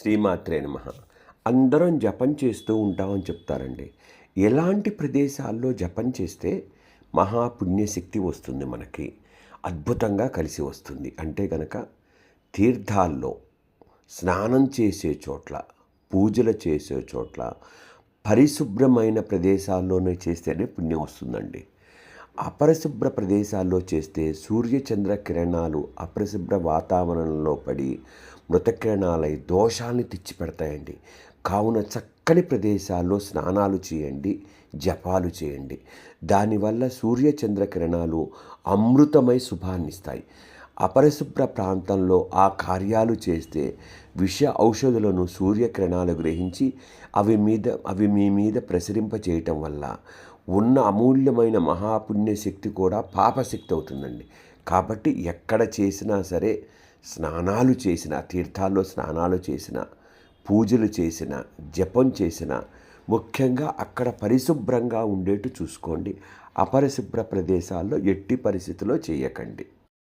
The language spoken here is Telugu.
శ్రీమాత్రే నమ. అందరం జపం చేస్తూ ఉంటామని చెప్తారండి. ఎలాంటి ప్రదేశాల్లో జపం చేస్తే మహాపుణ్యశక్తి వస్తుంది మనకి? అద్భుతంగా కలిసి వస్తుంది. అంటే గనక తీర్థాల్లో స్నానం చేసే చోట్ల పూజలు చేసే చోట్ల పరిశుభ్రమైన ప్రదేశాల్లోనే చేస్తేనే పుణ్యం వస్తుందండి. అపరిశుభ్ర ప్రదేశాల్లో చేస్తే సూర్యచంద్ర కిరణాలు అపరిశుభ్ర వాతావరణంలో పడి మృతకిరణాలై దోషాన్ని తెచ్చిపెడతాయండి. కావున చక్కని ప్రదేశాల్లో స్నానాలు చేయండి జపాలు చేయండి. దానివల్ల సూర్యచంద్ర కిరణాలు అమృతమై శుభాన్నిస్తాయి. అపరిశుభ్ర ప్రాంతంలో ఆ కార్యాలు చేస్తే విష ఔషధులను సూర్యకిరణాలు గ్రహించి అవి మీద అవి మీ మీద ప్రసరింప చేయటం వల్ల ఉన్న అమూల్యమైన మహాపుణ్యశక్తి కూడా పాపశక్తి అవుతుందండి. కాబట్టి ఎక్కడ చేసినా సరే స్నానాలు చేసిన తీర్థాల్లో స్నానాలు చేసిన పూజలు చేసిన జపం చేసిన ముఖ్యంగా అక్కడ పరిశుభ్రంగా ఉండేట్టు చూసుకోండి. అపరిశుభ్ర ప్రదేశాల్లో ఎట్టి పరిస్థితిలో చేయకండి.